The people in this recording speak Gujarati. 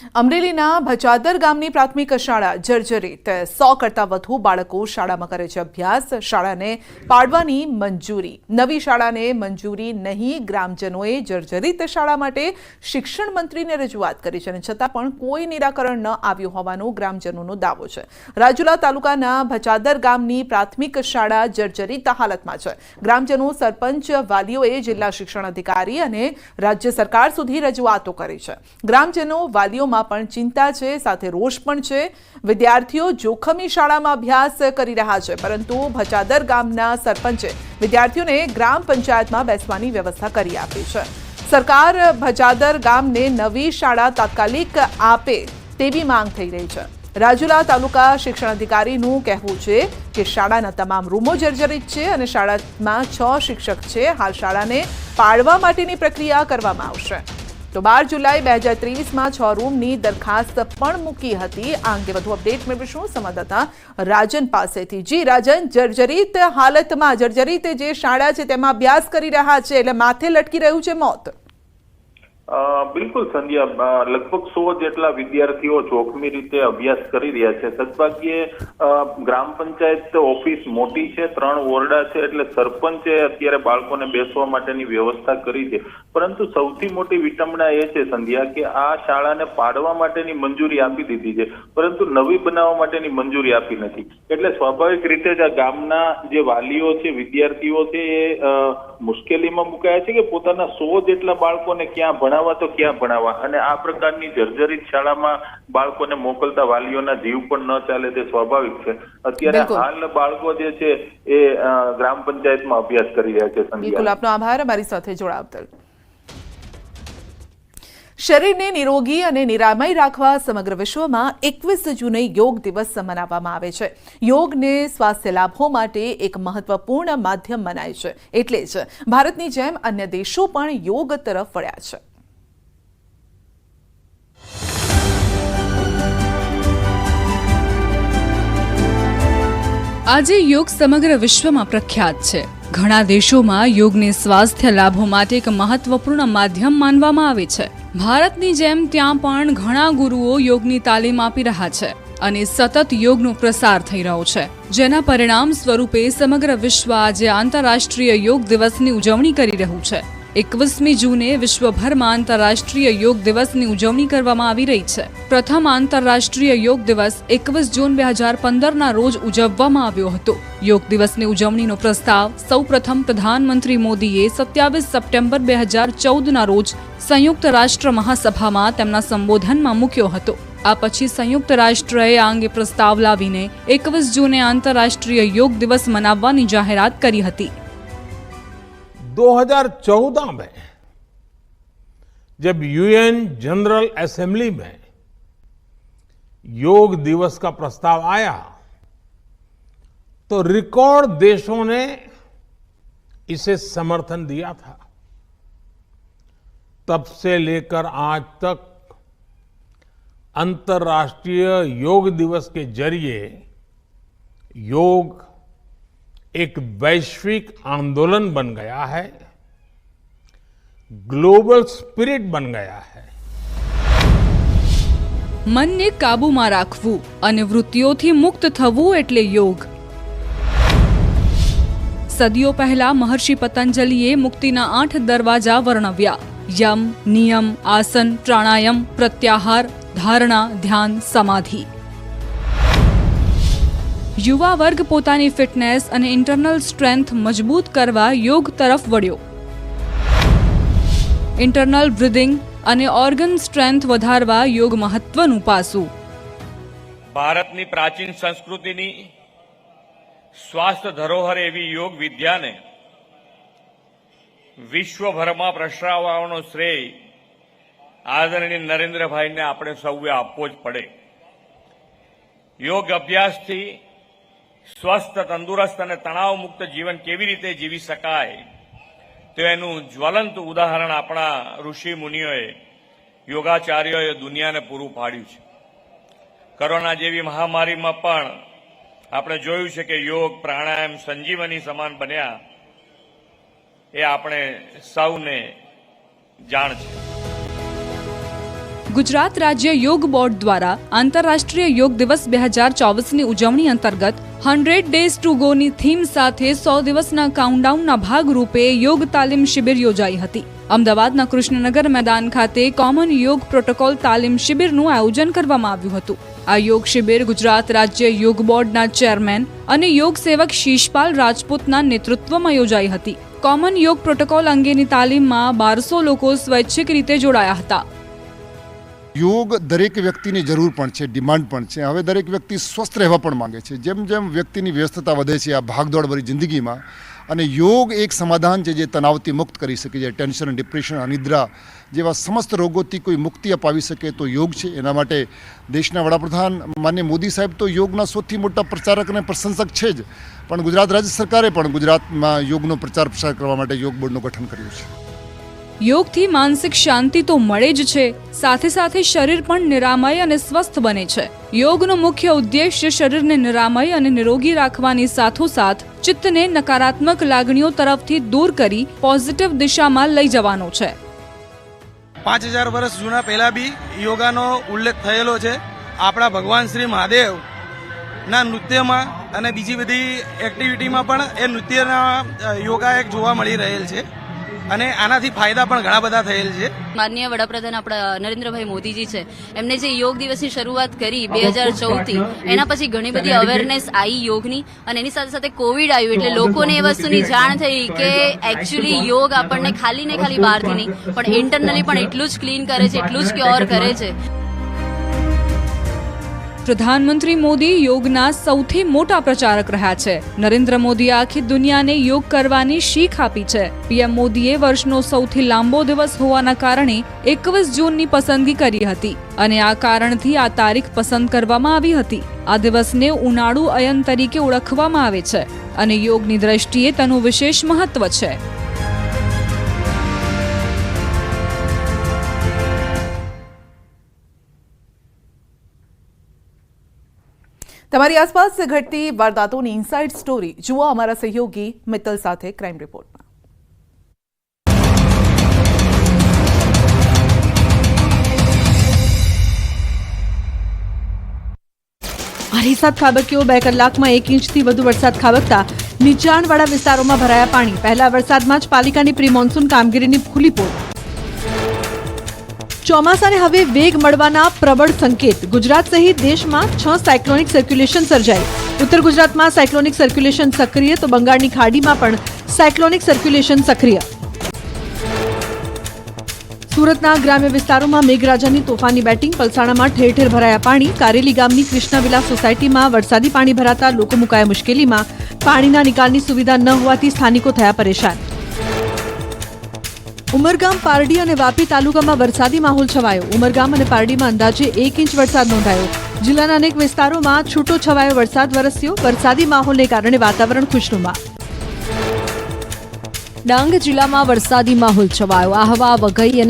અમરેલીના ભચાદર ગામની પ્રાથમિક શાળા જર્જરિત. સો કરતાં વધુ બાળકો શાળામાં કરે છે અભ્યાસ. શાળાને પાડવાની મંજૂરી. નવી શાળાને મંજૂરી નહીં. ગ્રામજનોએ જર્જરિત શાળા માટે શિક્ષણ મંત્રીને રજૂઆત કરી છે અને છતાં પણ કોઈ નિરાકરણ ન આવ્યું હોવાનો ગ્રામજનોનો દાવો છે. રાજુલા તાલુકાના ભચાદર ગામની પ્રાથમિક શાળા જર્જરિત હાલતમાં છે. ગ્રામજનો, સરપંચ, વાલીઓએ જિલ્લા શિક્ષણ અધિકારી અને રાજ્ય સરકાર સુધી રજૂઆતો કરી છે. ગ્રામજનો વાલીઓમાં પણ ચિંતા છે, સાથે રોષ પણ છે. વિદ્યાર્થીઓ જોખમી શાળામાં અભ્યાસ કરી રહ્યા છે, પરંતુ ભચાદર ગામના સરપંચે વિદ્યાર્થીઓને ગ્રામ પંચાયતમાં બેસવાની વ્યવસ્થા કરી આપી છે. સરકાર ભચાદર ગામને નવી શાળા તાત્કાલિક આપે તેવી માંગ થઈ રહી છે. રાજુલા તાલુકા શિક્ષણ અધિકારીનું કહેવું છે કે શાળાના તમામ રૂમો જર્જરિત છે અને શાળામાં છ શિક્ષક છે. હાલ શાળાને પાડવા માટેની પ્રક્રિયા કરવામાં આવશે. તો બાર જુલાઈ બે હજાર ત્રેવીસમાં છ રૂમની દરખાસ્ત પણ મૂકી હતી. આ અંગે વધુ અપડેટ મેળવીશું સંવાદદાતા રાજન પાસેથી. જી રાજન, જર્જરિત હાલતમાં, જર્જરિત જે શાળા છે તેમાં અભ્યાસ કરી રહ્યા છે એટલે માથે લટકી રહ્યું છે મોત. બિલકુલ સંધ્યા લગભગ સો જેટલા વિદ્યાર્થીઓ જોખમી રીતે અભ્યાસ કરી રહ્યા છે. સદભાગ્યે ગ્રામ પંચાયત ઓફિસ મોટી છે, ત્રણ ઓરડા છે એટલે સરપંચે અત્યારે બાળકોને બેસવા માટેની વ્યવસ્થા કરી છે. પરંતુ સૌથી મોટી વિટંબના એ છે સંધ્યા કે આ શાળાને પાડવા માટેની મંજૂરી આપી દીધી છે પરંતુ નવી બનાવવા માટેની મંજૂરી આપી નથી. એટલે સ્વાભાવિક રીતે જ આ ગામના જે વાલીઓ છે વિદ્યાર્થીઓ છે એ મુશ્કેલીમાં મુકાયા છે કે પોતાના સો જેટલા બાળકોને ક્યાં ભણાવવા તો ક્યાં ભણાવવા? અને આ પ્રકારની જર્જરિત શાળામાં બાળકોને મોકલતા વાલીઓના જીવ પણ ન ચાલે તે સ્વાભાવિક છે. અત્યારે હાલ બાળકો જે છે એ ગ્રામ પંચાયતમાં અભ્યાસ કરી રહ્યા છે બિલકુલ. સંધ્યા આપનો આભાર. અમારી સાથે જોડાવતલ શરીરને નિરોગી અને નિરામય રાખવા સમગ્ર વિશ્વમાં એકવીસ જૂને યોગ દિવસ મનાવવામાં આવે છે. યોગને સ્વાસ્થ્ય લાભો માટે એક મહત્વપૂર્ણ માધ્યમ મનાય છે. એટલે જ ભારતની જેમ અન્ય દેશો પણ યોગ તરફ વળ્યા છે. આજે યોગ સમગ્ર વિશ્વમાં પ્રખ્યાત છે. ઘણા દેશોમાં યોગને સ્વાસ્થ્ય લાભો માટે એક મહત્વપૂર્ણ માધ્યમ માનવામાં આવે છે. ભારતની જેમ ત્યાં પણ ઘણા ગુરુઓ યોગની તાલીમ આપી રહ્યા છે અને સતત યોગનો પ્રસાર થઈ રહ્યો છે. જેના પરિણામ સ્વરૂપે સમગ્ર વિશ્વ આજે આંતરરાષ્ટ્રીય યોગ દિવસની ઉજવણી કરી રહ્યું છે. એકવીસમી જૂને વિશ્વભરમાં આંતરરાષ્ટ્રીય યોગ દિવસની ઉજવણી કરવામાં આવી રહી છે. પ્રથમ આંતરરાષ્ટ્રીય યોગ દિવસ એકવીસ જૂન બે હજાર પંદરના રોજ ઉજવવામાં આવ્યો હતો. યોગ દિવસની ઉજવણીનો પ્રસ્તાવ સૌપ્રથમ પ્રધાનમંત્રી મોદીએ સત્યાવીસ સપ્ટેમ્બર બે હજાર ચૌદના રોજ સંયુક્ત રાષ્ટ્ર મહાસભામાં તેમના સંબોધનમાં મૂક્યો હતો. આ પછી સંયુક્ત રાષ્ટ્રએ આ અંગે પ્રસ્તાવ લાવીને એકવીસ જૂને આંતરરાષ્ટ્રીય યોગ દિવસ મનાવવાની જાહેરાત કરી હતી. 2014 में जब यूएन जनरल असेंबली में योग दिवस का प्रस्ताव आया तो रिकॉर्ड देशों ने इसे समर्थन दिया था। तब से लेकर आज तक अंतर्राष्ट्रीय योग दिवस के ज़रिए योग एक वैश्विक आंदोलन बन गया है ग्लोबल स्पिरिट बन गया है મનને કાબૂમાં રાખવું અને વૃત્તિઓથી મુક્ત થવું એટલે યોગ સદીઓ પહેલા મહર્ષિ પતંજલિએ મુક્તિના આઠ દરવાજા વર્ણવ્યા યમ નિયમ આસન પ્રાણાયામ પ્રત્યાહાર ધારણા ધ્યાન સમાધિ યુવા વર્ગ પોતાની ફિટનેસ અને ઇન્ટરનલ સ્ટ્રેન્થ મજબૂત કરવા યોગ તરફ વળ્યો. ઇન્ટરનલ બ્રિધિંગ અને ઓર્ગન સ્ટ્રેન્થ વધારવા યોગ મહત્વનું પાસું. ભારતની પ્રાચીન સંસ્કૃતિની સ્વાસ્થ્ય ધરોહર એવી યોગ વિદ્યાને વિશ્વભરમાં પ્રસરાવવાનો શ્રેય આદરણીય નરેન્દ્રભાઈને આપણે સૌએ આપવો જ પડે. યોગ અભ્યાસથી સ્વસ્થ, તંદુરસ્ત અને તણાવ મુક્ત જીવન કેવી રીતે જીવી શકાય? તો એનું જ્વલંત ઉદાહરણ આપણા ઋષિ મુનિઓએ યોગાચાર્યોએ દુનિયાને પૂરું પાડ્યું છે. કોરોના જેવી મહામારીમાં પણ આપણે જોયું છે કે યોગ, પ્રાણાયામ, સંજીવની સમાન બન્યા એ આપણે સૌને જાણ છે. ગુજરાત રાજ્ય યોગ બોર્ડ દ્વારા આંતરરાષ્ટ્રીય યોગ દિવસ બે હજાર ચોવીસની ઉજવણી અંતર્ગત હંડ્રેડ ડેઝ ટુ ગોની થીમ સાથે સો દિવસના કાઉન્ટડાઉનના ભાગરૂપે યોગ તાલીમ શિબિર યોજાઈ હતી. અમદાવાદના કૃષ્ણનગર મેદાન ખાતે કોમન યોગ પ્રોટોકોલ તાલીમ શિબિરનું આયોજન કરવામાં આવ્યું હતું. આ યોગ શિબિર ગુજરાત રાજ્ય યોગ બોર્ડના ચેરમેન અને યોગ સેવક શીશપાલ રાજપૂતના નેતૃત્વમાં યોજાઈ હતી. કોમન યોગ પ્રોટોકોલ અંગેની તાલીમમાં બારસો લોકો સ્વૈચ્છિક રીતે જોડાયા હતા. યોગ દરેક વ્યક્તિની જરૂર પણ છે, ડિમાન્ડ પણ છે. હવે દરેક વ્યક્તિ સ્વસ્થ રહેવા પણ માંગે છે. જેમ જેમ વ્યક્તિની વ્યસ્તતા વધે છે આ ભાગદોડભરી જિંદગીમાં અને યોગ એક સમાધાન છે જે તણાવથી મુક્ત કરી શકે છે. ટેન્શન, ડિપ્રેશન, અનિદ્રા જેવા સમસ્ત રોગોથી કોઈ મુક્તિ અપાવી શકે તો યોગ છે. એના માટે દેશના વડાપ્રધાન માન્ય મોદી સાહેબ તો યોગના સૌથી મોટા પ્રચારક અને પ્રશંસક છે જ. પણ ગુજરાત રાજ્ય સરકારે પણ ગુજરાતમાં યોગનો પ્રચાર પ્રસાર કરવા માટે યોગ બોર્ડનું ગઠન કર્યું છે. યોગથી માનસિક શાંતિ તો મળે જ છે. સાથે સાથે શરીર પણ નિરામય અને સ્વસ્થ બને છે. યોગનો મુખ્ય ઉદ્દેશ્ય શરીરને નિરામય અને નિરોગી રાખવાની સાથોસાથ ચિત્તને નકારાત્મક લાગણીઓ તરફથી દૂર કરી પોઝિટિવ દિશામાં લઈ જવાનો છે. પાંચ હજાર વર્ષ જૂના પહેલા બી યોગાનો ઉલ્લેખ થયેલો છે. આપણા ભગવાન શ્રી મહાદેવ ના નૃત્યમાં અને બીજી બધી એક્ટિવિટીમાં પણ એ નૃત્યના યોગા એક જોવા મળી રહેલ છે. અને આનાથી ફાયદા પણ ઘણા બધા થયેલ છે. માનનીય વડાપ્રધાન આપણા નરેન્દ્રભાઈ મોદીજી છે. એમને જે યોગ દિવસની શરૂઆત કરી બે હજાર ચૌદથી એના પછી ઘણી બધી અવેરનેસ આવી યોગની અને એની સાથે સાથે કોવિડ આવ્યું એટલે લોકોને એ વસ્તુની જાણ થઈ કે એકચ્યુઅલી યોગ આપણને ખાલી ને ખાલી બહારથી નહીં પણ ઇન્ટરનલી પણ એટલું જ ક્લીન કરે છે એટલું જ ક્યોર કરે છે. પ્રધાનમંત્રી મોદી યોગના સૌથી મોટા પ્રચારક રહ્યા છે. નરેન્દ્ર મોદીએ આખી દુનિયાને યોગ કરવાની શીખ આપી છે. પીએમ મોદીએ વર્ષનો સૌથી લાંબો દિવસ હોવાના કારણે એકવીસ જૂનની પસંદગી કરી હતી અને આ કારણથી આ તારીખ પસંદ કરવામાં આવી હતી. આ દિવસને ઉનાળુ અયન તરીકે ઓળખવામાં આવે છે અને યોગની દ્રષ્ટિએ તેનું વિશેષ મહત્વ છે. તમારી આસપાસ ઘટતી વારદાતોની ઇનસાઇડ સ્ટોરી જુઓ અમારા સહયોગી મિત્તલ સાથે ક્રાઇમ રિપોર્ટમાં હરીસાદ ખાબક્યો બે કલાકમાં એક ઇંચથી વધુ વરસાદ ખાબકતા નીચાણવાળા વિસ્તારોમાં ભરાયા પાણી પહેલા વરસાદમાં જ પાલિકાની પ્રી મોન્સૂન કામગીરીની ખુલ્લી પોલ ચોમાસાને હવે વેગ મળવાના પ્રબળ સંકેત. ગુજરાત સહિત દેશમાં છ સાયક્લોનિક સર્ક્યુલેશન સર્જાઈ. ઉત્તર ગુજરાતમાં સાયક્લોનિક સર્ક્યુલેશન સક્રિય, તો બંગાળની ખાડીમાં પણ સાયક્લોનિક સર્ક્યુલેશન સક્રિય. સુરતના ગ્રામ્ય વિસ્તારોમાં મેઘરાજાની તોફાની બેટિંગ. પલસાણામાં ઠેર ઠેર ભરાયા પાણી. કારેલી ગામની કૃષ્ણવિલા સોસાયટીમાં વરસાદી પાણી ભરાતા લોકો મુકાયા મુશ્કેલીમાં. પાણીના નિકાલની સુવિધા ન હોવાથી સ્થાનિકો થયા પરેશાન. ઉમરગામ પારડી અને વાપી તાલુકામાં વરસાદી માહોલ છવાયો. ઉમરગામ અને પારડીમાં અંદાજે એક ઇંચ વરસાદ નોંધાયો. જિલ્લાના અનેક વિસ્તારોમાં છૂટો છવાયો વરસાદ વરસ્યો. વરસાદી માહોલને કારણે વાતાવરણ ખુશનુમા. ડાંગ જિલ્લામાં વરસાદી માહોલ છવાયો. આહવા વઘઈ અને